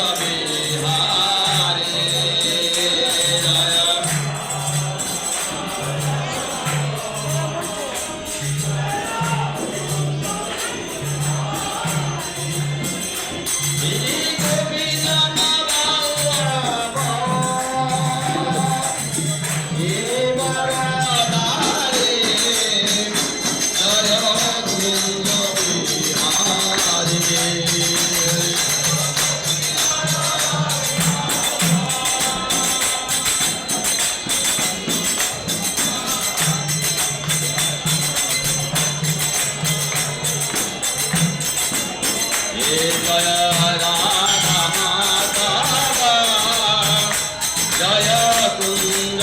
Amen. Joy Kunj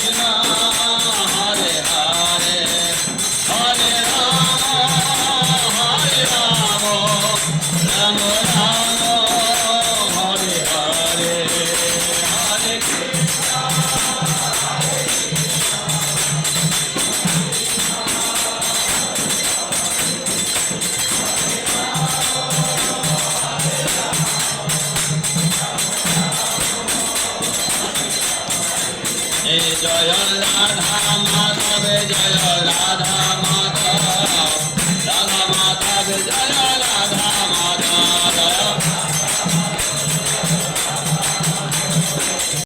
Krishna Joy Radha Madhav Joy Radha.